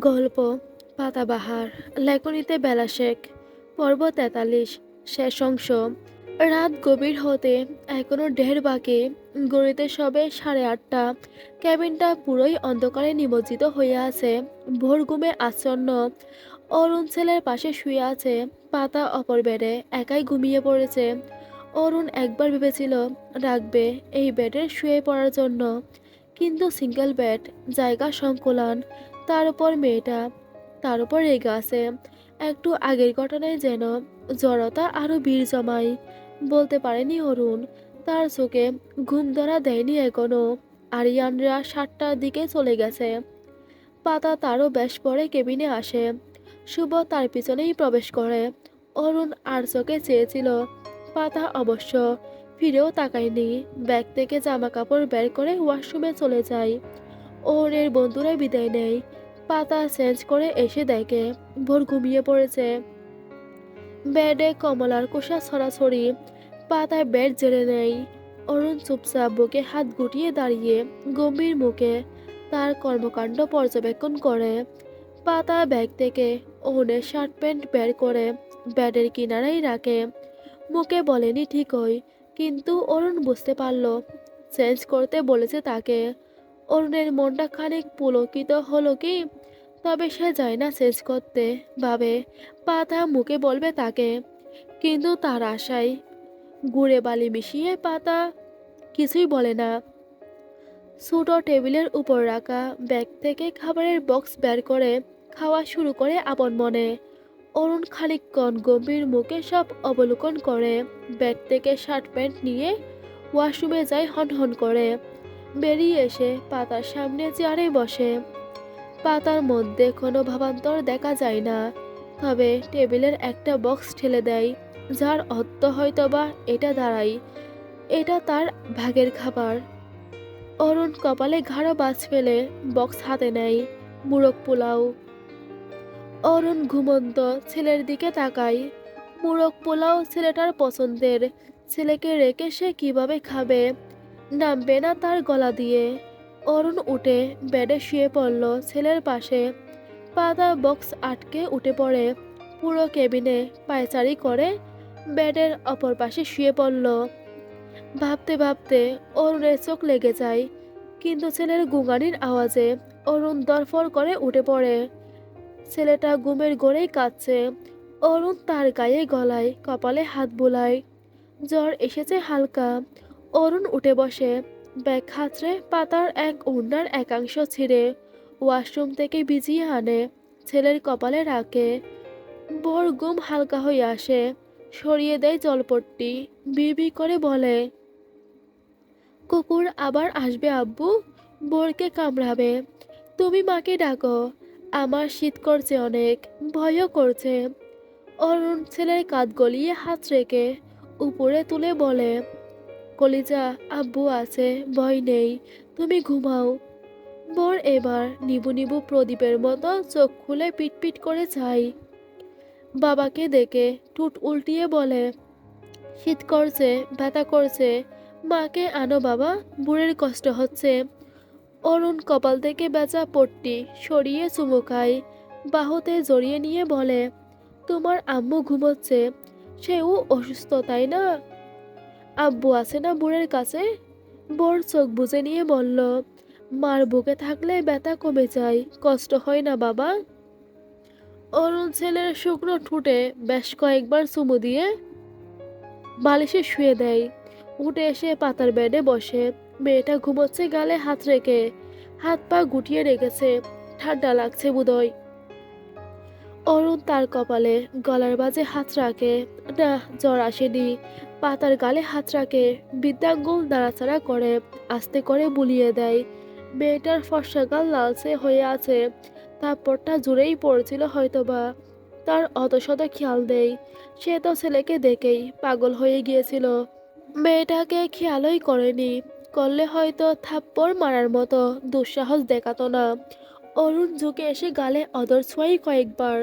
গল্প, পাতাবাহার, লেখনীতে বেলা শেখ পর্ব তেতাল্লিশ, শেষ অংশ। রাত গভীর হতে এখনও ঢের বাকি, গড়িতে সবে সাড়ে আটটা। ক্যাবিনটা পুরোই অন্ধকারে নিমজ্জিত হয়ে আছে, ভোর ঘুমে আচ্ছন্ন। অরুণ ছেলের পাশে শুয়ে আছে, পাতা অপর বেডে একাই ঘুমিয়ে পড়েছে। অরুণ একবার ভেবেছিল, রাখবে এই বেডে শুয়ে পড়ার জন্য। কিন্তু সিঙ্গেল বেড, জায়গা সংকুলান তার উপর মেয়েটা, তার উপর রেগে আছে। একটু আগের ঘটনায় যেন জড়তা আরও ভিড় জমায়। বলতে পারেনি অরুণ, তার চোখে ঘুম ধরা দেয়নি এখনও। আরিয়ানরা সাতটার দিকে চলে গেছে। পাতা তারও বেশ পরে কেবিনে আসে। শুভ তার পিছনেই প্রবেশ করে। অরুণ আর চোখে চেয়েছিল, পাতা অবশ্য ফিরেও তাকায়নি। ব্যাগ থেকে জামা কাপড় বের করে ওয়াশরুমে চলে যায়। ওরের বন্ধুরা বিদায় নেয়। পাতা চেঞ্জ করে এসে দেখে ভোর ঘুমিয়ে পড়েছে। বেডে কমলার কোষা ছড়াছড়ি পাতায় বেড জেরে নেয়। অরুণ চুপচাপ বুকে হাত গুটিয়ে দাঁড়িয়ে গম্ভীর মুখে তার কর্মকাণ্ড পর্যবেক্ষণ করে। পাতা ব্যাগ থেকে ওনের শার্ট প্যান্ট বের করে ব্যাডের কিনারাই রাখে। মুখে বলেনি ঠিকই, কিন্তু অরুণ বুঝতে পারল। চেঞ্জ করতে বলেছে তাকে। অরুণের মনটা খানিক পুলকিত হলো কি? তবে সে যায় না শেষ করতে। ভাবে, পাতা মুখে বলবে তাকে, কিন্তু তার আশায় গুড়ে বালি মিশিয়ে পাতা কিছুই বলে না। ছোটো টেবিলের উপর রাখা ব্যাগ থেকে খাবারের বক্স বের করে খাওয়া শুরু করে আপন মনে। অরুণ খানিকক্ষণ গম্ভীর মুখে সব অবলোকন করে। ব্যাগ থেকে শার্ট প্যান্ট নিয়ে ওয়াশরুমে যায় হন হন করে। বেরিয়ে এসে পাতার সামনে চেয়ারে বসে। পাতার মধ্যে কোনো ভাবান্তর দেখা যায় না, তবে টেবিলের একটা বক্স ঠেলে দেয়, যার অর্থ হয়তো বা এটা দাঁড়ায় এটা তার ভাগের খাবার। অরুণ কপালে ঘাড়ো বাজ ফেলে বক্স হাতে নেয়, মুরগ পোলাও। অরুণ ঘুমন্ত ছেলের দিকে তাকায়, মুরগ পোলাও ছেলেটার পছন্দের, ছেলেকে রেখে সে কীভাবে খাবে? নামবে না তার গলা দিয়ে। অরুণ উঠে বেডে শুয়ে পড়ল ছেলের পাশে। পাতা বক্স আটকে উঠে পড়ে। পুরো কেবিনে পায়চারি করে বেডের অপর পাশে শুয়ে পড়ল। ভাবতে ভাবতে অরুণের চোখ লেগে যায়, কিন্তু ছেলের গুঙানির আওয়াজে অরুণ দরফর করে উঠে পড়ে। ছেলেটা ঘুমের গড়েই কাঁদছে। অরুণ তার গায়ে গলায়, কপালে হাত বোলায়। জ্বর এসেছে হালকা। অরুণ উঠে বসে, ব্যাগ খাঁচড়ে পাতার এক উন্নার একাংশ ছিঁড়ে, ওয়াশরুম থেকে ভিজিয়ে আনে, ছেলের কপালে রাখে। বর গুম হালকা হয়ে আসে, সরিয়ে দেয় জলপট্টি বিবি করে বলে, কুকুর আবার আসবে আব্বু? বোরকে কামড়াবে। তুমি মাকে ডাকো, আমার শীত করছে অনেক, ভয়ও করছে। অরুণ ছেলের কাঁধ গলিয়ে হাত রেখে উপরে তুলে বলে কলিজা, আব্বু আছে, ভয় নেই, তুমি ঘুমাও। বর এবার নিবু নিবু প্রদীপের মতো চোখ খুলে পিটপিট করে চাই বাবাকে দেখে ঠুট উল্টিয়ে বলে, শীত করছে, ব্যথা করছে, মাকে আনো বাবা, বুড়ের কষ্ট হচ্ছে। অরুণ কপাল থেকে বেচা পট্টি সরিয়ে চুমু খায়, বাহুতে জড়িয়ে নিয়ে বলে, তোমার আম্মু ঘুমোচ্ছে, সেও অসুস্থ, তাই না? আব্বু আছে না বুড়ের কাছে? বোর চোখ বুঝে নিয়ে বলল, মার বুকে থাকলে ব্যথা কমে যায়, কষ্ট হয় না বাবা। অরুণ ছেলের শুকনো ঠুটে বেশ কয়েকবার চুমু দিয়ে বালিশে শুয়ে দেয়। উঠে এসে পাতার বেডে বসে। মেয়েটা ঘুমোচ্ছে গালে হাত রেখে। হাত পা গুটিয়ে রেখেছে। ঠান্ডা লাগছে বুদয় অরুণ তার কপালে গলার বাজে হাত রাখে। না, জ্বর আসেনি। পাতার গালে হাত রাখে, বিদ্যাঙ্গুল নাড়াচাড়া করে, আস্তে করে বুলিয়ে দেয়। মেয়েটার ফর্সা গাল লালচে হয়ে আছে তারপরটা জুড়েই পড়ছিল হয়তোবা। তার অত শত খেয়াল নেই, সে তো ছেলেকে দেখেই পাগল হয়ে গিয়েছিল। মেয়েটাকে খেয়ালই করেনি, করলে হয়তো থাপ্পড় মারার মতো দুঃসাহস দেখাতো না। অরুণ ঝুঁকে এসে গালে অদর ছোঁয়াই কয়েকবার,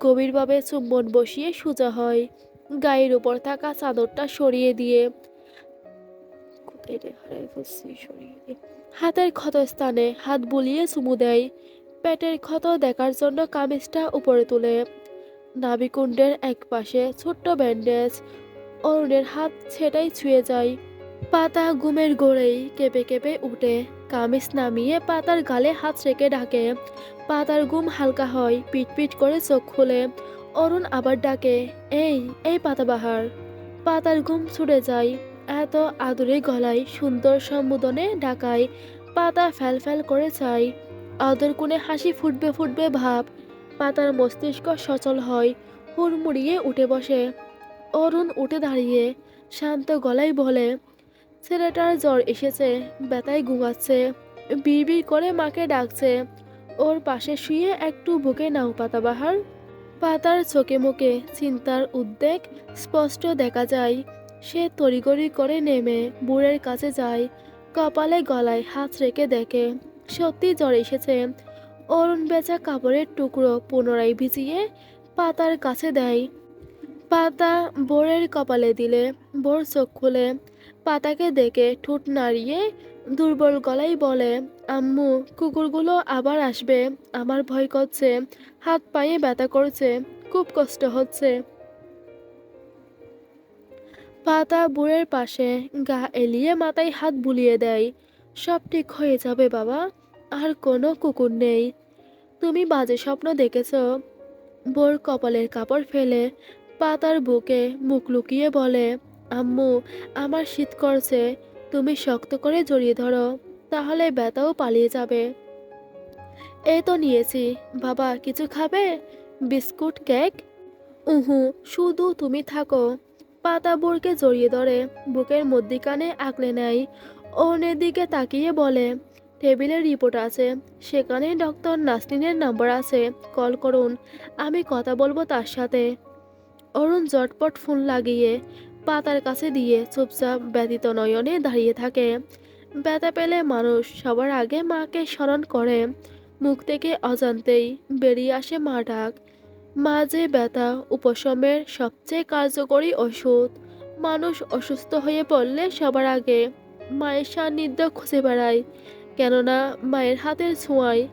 গভীরভাবে চুম্বন বসিয়ে সোজা হয়। গায়ের উপর থাকা চাদরটা সরিয়ে দিয়ে হাতের ক্ষত ক্ষতস্থানে হাত বুলিয়ে চুমু দেয়। পেটের ক্ষত দেখার জন্য কামিজটা উপরে তুলে। নাবিকুণ্ডের এক পাশে ছোট্ট ব্যান্ডেজ। অরুণের হাত সেটাই ছুঁয়ে যায়। পাতা ঘুমের গোড়েই কেঁপে কেঁপে উঠে। কামিজ নামিয়ে পাতার গালে হাত রেখে ডাকে। পাতার ঘুম হালকা হয় পিট পিট করে চোখ খুলে। অরুণ আবার ডাকে, এই এই পাতাবাহার, পাতার ঘুম ছুটে যায় এত আদুরে গলায় সুন্দর সম্বোধনে ডাকায়, পাতা ফ্যাল ফ্যাল করে চায় আদর কোণে হাসি ফুটবে ফুটবে ভাব, পাতার মস্তিষ্ক সচল হয়, হুড়মুড়িয়ে উঠে বসে। অরুণ উঠে দাঁড়িয়ে শান্ত গলায় বলে, ছেলেটার জ্বর এসেছে, ব্যথায় ঘুমাচ্ছে, বিড়বিড় করে মাকে ডাকছে। ওর পাশে শুয়ে একটু বুকে নাও পাতাবাহার। পাতার চোখে মুখে চিন্তার উদ্বেগ স্পষ্ট দেখা যায়। সে তড়িগড়ি করে নেমে বুড়ের কাছে যায়, কপালে গলায় হাত রেখে দেখে। সত্যি জ্বর এসেছে। অরুণ বেচা কাপড়ের টুকরো পুনরায় ভিজিয়ে পাতার কাছে দেয়। পাতা বোরের কপালে দিলে, বোর চোখ খুলে। পাতাকে দেখে ঠোঁট নাড়িয়ে দুর্বল গলায় বলে, আম্মু, কুকুরগুলো আবার আসবে। আমার ভয় করছে। হাত পায়ে ব্যথা করছে। খুব কষ্ট হচ্ছে। পাতা বুড়ের পাশে, গা এলিয়ে মাথায় হাত বুলিয়ে দেয়। সব ঠিক হয়ে যাবে বাবা। আর কোনো কুকুর নেই। তুমি বাজে স্বপ্ন দেখেছ। বোর কপালের কাপড় ফেলে পাতার বুকে মুখ লুকিয়ে বলে, আম্মু, আমার শীত করছে। তুমি শক্ত করে জড়িয়ে ধরো, তাহলে ব্যথাও পালিয়ে যাবে। এই তো নিয়েছি। বাবা, কিছু খাবে? Biscuit, cake? উহু, শুধু তুমি থাকো। পাতা বোরকে জড়িয়ে ধরে, বুকের মধ্যিখানে আঁকলে নেয়। ওনের দিকে তাকিয়ে বলে টেবিলে রিপোর্ট আছে। সেখানে ডক্টর নাসরিনের নাম্বার আছে। কল করুন। আমি কথা বলব তার সাথে। অরুণ জটপট ফোন লাগিয়ে পাতার কাছে দিয়ে চুপচাপ ব্যতীত নয়নে দাঁড়িয়ে থাকে। ব্যথা পেলে মানুষ সবার আগে মাকে স্মরণ করে। মুখ থেকে অজান্তেই বেরিয়ে আসে মা ডাক। মা যে ব্যথা, উপশমের সবচেয়ে কার্যকরী ওষুধ। মানুষ অসুস্থ হয়ে পড়লে সবার আগে মায়ের সান্নিধ্য খুঁজে বেড়ায়। কেননা মায়ের হাতের ছোঁয়ায়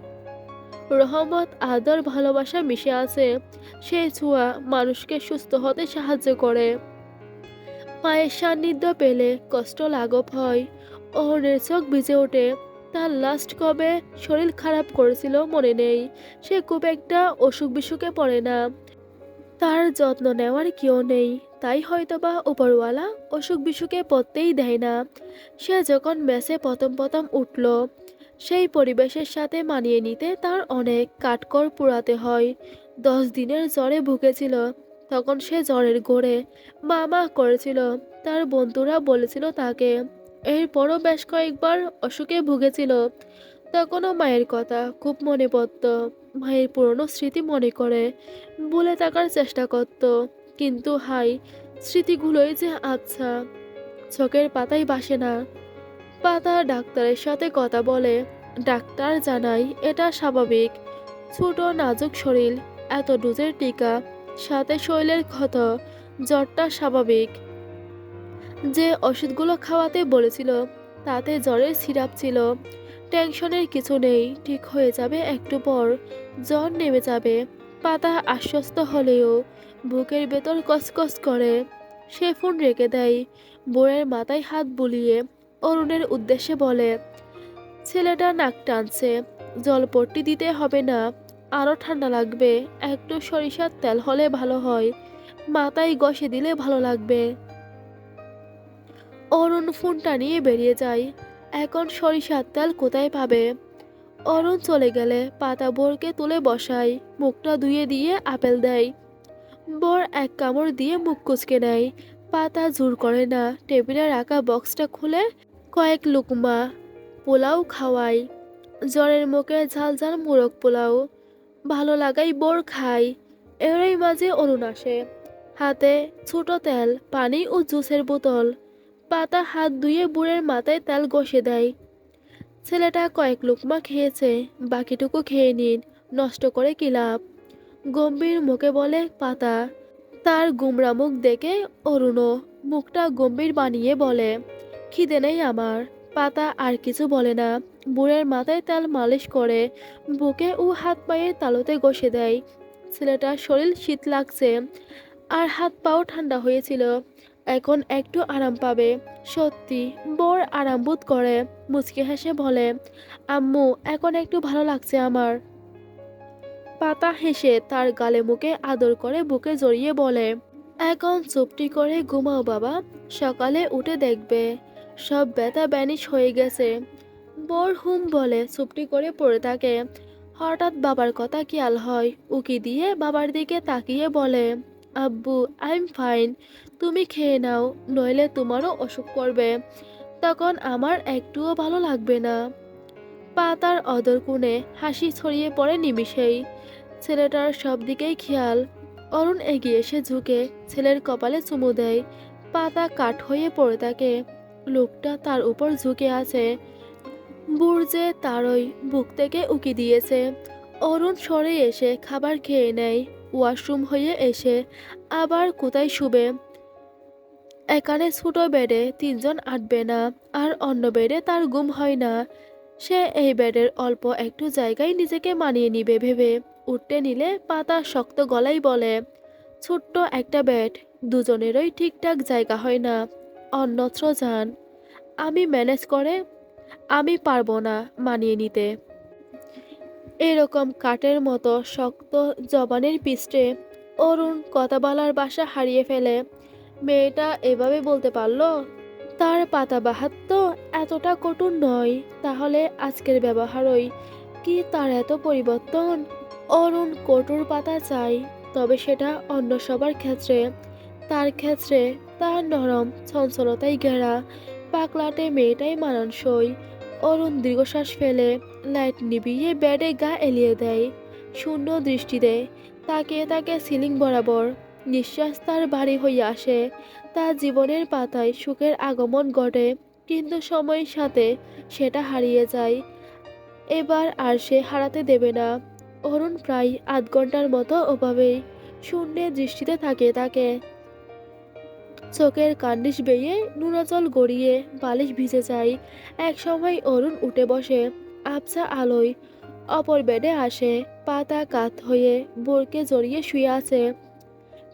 রহমত, আদর, ভালোবাসা মিশে আছে। সেই ছোঁয়া মানুষকে সুস্থ হতে সাহায্য করে। মায়ের সান্নিধ্য পেলে কষ্ট লাঘব হয়। অহনের চোখ ভিজে ওঠে। তার লাস্ট কবে শরীর খারাপ করেছিল মনে নেই। সে খুব একটা অসুখ বিসুখে পড়ে না। তার যত্ন নেওয়ার কেউ নেই। তাই হয়তোবা উপরওয়ালা অসুখ বিসুখে পড়তেই দেয় না। সে যখন মেসে প্রথম প্রথম উঠল, সেই পরিবেশের সাথে মানিয়ে নিতে তার অনেক কাঠকর পোড়াতে হয়। দশ দিনের জ্বরে ভুগেছিল। তখন সে জ্বরের ঘোরে মা করেছিল। তার বন্ধুরা বলেছিল তাকে। এরপরও বেশ কয়েকবার অসুখে ভুগেছিল। তখনও মায়ের কথা খুব মনে পড়ত। মায়ের পুরনো স্মৃতি মনে করে বলে থাকার চেষ্টা করত। কিন্তু হাই স্মৃতিগুলোই যে আচ্ছা চোখের পাতাই বাসে না। পাতা ডাক্তারের সাথে কথা বলে। ডাক্তার জানায়, এটা স্বাভাবিক। ছোট, নাজুক শরীর, এত ডোজের টিকা সাথে শরীরের ক্ষত, জ্বরটা স্বাভাবিক। যে ওষুধগুলো খাওয়াতে বলেছিল, তাতে জ্বরের সিরাপ ছিল। টেনশনের কিছু নেই, ঠিক হয়ে যাবে একটু পর। জ্বর নেমে যাবে, পাতা আশ্বস্ত হলেও বুকের ভেতর কসকস করে। সে ফোন রেখে দেয় বোনের মাথায় হাত বুলিয়ে। অরুণের উদ্দেশ্যে বলে, ছেলেটা নাক টানছে, জলপট্টি দিতে হবে না। আরও ঠান্ডা লাগবে। একটু সরিষার তেল হলে ভালো হয়। মাথায় গসে দিলে ভালো লাগবে। অরুণ ফোনটা নিয়ে বেরিয়ে যায়। এখন সরিষার তেল কোথায় পাবে? অরুণ চলে গেলে পাতা বোরকে তুলে বসায়। মুখটা ধুয়ে দিয়ে আপেল দেয়। বোর এক কামড় দিয়ে মুখ কুচকে নেয়। পাতা জোর করে না। টেবিলে রাখা বক্সটা খুলে কয়েক লুকমা পোলাও খাওয়াই জ্বরের মুখে ঝাল ঝাল মোরগ পোলাও। ভালো লাগাই বোর খাই, এরই মাঝে অরুণ আসে। হাতে ছোট তেল, পানি ও জুসের বোতল। পাতা হাত ধুয়ে বুড়ের মাথায় তেল ঘষে দেয়। ছেলেটা কয়েক লুকমা খেয়েছে, বাকিটুকু খেয়ে নিন, নষ্ট করে কি লাভ? গম্ভীর মুখে বলে, পাতা। তার গুমরা মুখ দেখে অরুণও মুখটা গম্ভীর বানিয়ে বলে, খিদে নেই আমার, পাতা আর কিছু বলে না। বুড়ের মাথায় তেল মালিশ করে বুকে ও হাত পায়ে তালুতে ঘষে দেয়। ছেলেটার শরীর শীত লাগছে আর হাত পাও ঠান্ডা হয়েছিল। এখন একটু আরাম পাবে। সত্যি, বর আরাম বোধ করে, মুচকে হেসে বলে, আম্মু, এখন একটু ভালো লাগছে আমার। পাতা হেসে তার গালে মুখে আদর করে বুকে জড়িয়ে বলে, এখন চুপটি করে ঘুমাও বাবা, সকালে উঠে দেখবে। সব ব্যথা ব্যানিশ হয়ে গেছে। বর হুম বলে চুপটি করে পড়ে থাকে। হঠাৎ বাবার কথা খেয়াল হয়। উকি দিয়ে বাবার দিকে তাকিয়ে বলে, আব্বু আই এম ফাইন তুমি খেয়ে নাও, নইলে তোমারও অসুখ করবে। তখন আমার একটুও ভালো লাগবে না। পাতার অদর কোণে হাসি ছড়িয়ে পড়ে নিমিষেই। ছেলেটার সব দিকেই খেয়াল। অরুণ এগিয়ে এসে ঝুঁকে ছেলের কপালে চুমু দেয়। পাতা কাঠ হয়ে পড়ে থাকে। লোকটা তার উপর ঝুঁকে আছে। বুর্জে তারই বুক থেকে উকি দিয়েছে। অরুণ সরে এসে খাবার খেয়ে নেয়, ওয়াশরুম হয়ে এসে আবার কোথায় শুবে? এখানে ছোট বেডে তিনজন আটবে না, আর অন্য বেডে তার গুম হয় না। সে এই বেডের অল্প একটু জায়গায় নিজেকে মানিয়ে নিবে ভেবে উঠতে নিলে পাতা শক্ত গলাই বলে, ছোট্ট একটা বেড, দুজনেরই ঠিকঠাক জায়গা হয় না, অন্যত্র যান। আমি ম্যানেজ করে আমি পারব না মানিয়ে নিতে। এরকম কাঠের মতো শক্ত জবানের পিষ্টে অরুণ কথা বলার বাসা হারিয়ে ফেলে। মেয়েটা এভাবে বলতে পারল, তার পাতাবাহাত তো এতটা কটুর নয়, তাহলে আজকের ব্যবহারই কি তার এত পরিবর্তন? অরুণ কটুর পাতা চাই, তবে সেটা অন্য সবার ক্ষেত্রে। তার ক্ষেত্রে তার নরম চঞ্চলতায় ঘেরা পাকলাটে মেয়েটাই মানানসই। অরুণ দীর্ঘশ্বাস ফেলে লাইট নিভিয়ে বেডে গা এলিয়ে দেয়, শূন্য দৃষ্টিতে। তাকে তাকে সিলিং বরাবর নিঃশ্বাস তার ভারী হয়ে আসে। তার জীবনের পাতায় সুখের আগমন ঘটে, কিন্তু সময়ের সাথে সেটা হারিয়ে যায়। এবার আর সে হারাতে দেবে না। অরুণ প্রায় আধ ঘণ্টার মতো ওভাবেই শূন্যে দৃষ্টিতে থাকে তাকে। চোখের কান্ডিস বেয়ে নুনাজল গড়িয়ে বালিশ ভিজে যায়। এক সময় অরুণ উঠে বসে আবসা আলোয় অপর বেডে আসে, পাতা কাত হয়ে বোরকে জড়িয়ে শুয়ে আছে।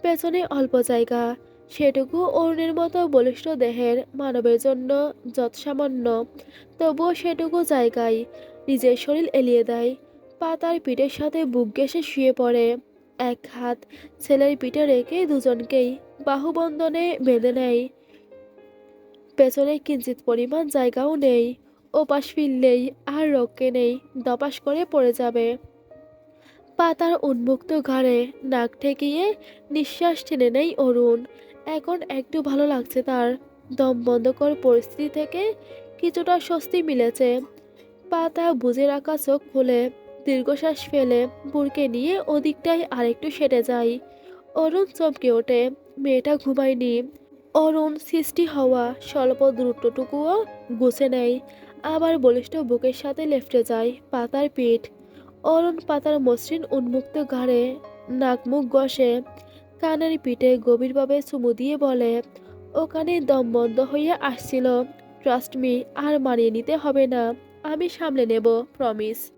পেছনে অল্প জায়গা, সেটুকু অরুণের মতো বলিষ্ঠ দেহের মানবের জন্য যৎসামান্য। তবুও সেটুকু জায়গায় নিজের শরীর এলিয়ে দেয়। পাতার পিঠের সাথে বুক ঘেঁষে শুয়ে পড়ে। এক হাত ছেলের পিঠে রেখে দুজনকেই বাহুবন্ধনে বেঁধে নেয় পেছনে কিঞ্চিত পরিমাণ জায়গাও নেই। ওপাশ ফিরলেই আর রক্ষে নেই, দপাস করে পড়ে যাবে। পাতার উন্মুক্ত ঘাড়ে নাক ঠেকিয়ে নিঃশ্বাস টেনে নেই অরুণ। এখন একটু ভালো লাগছে তার। দম বন্ধকর পরিস্থিতি থেকে কিছুটা স্বস্তি মিলেছে। পাতা বুঝে রাখা চোখ খুলে, দীর্ঘশ্বাস ফেলে বুড়কে নিয়ে ওদিকটায় আরেকটু সেটে যায় অরুণ চমকে ওঠে। মেয়েটা ঘুমায়নি। অরুণ সৃষ্টি হওয়া স্বল্প দূরত্বটুকুও গুছে নেয়। আবার বলিষ্ঠ বুকের সাথে লেফটে যায় পাতার পিঠ। অরুণ পাতার মসৃণ উন্মুক্ত ঘাড়ে নাক মুখ ঘষে, কানের পিঠে গভীরভাবে চুমু দিয়ে বলে, ওখানে দম বন্ধ হয়ে আসছিল। ট্রাস্ট মি আর মানিয়ে নিতে হবে না। আমি সামলে নেব প্রমিস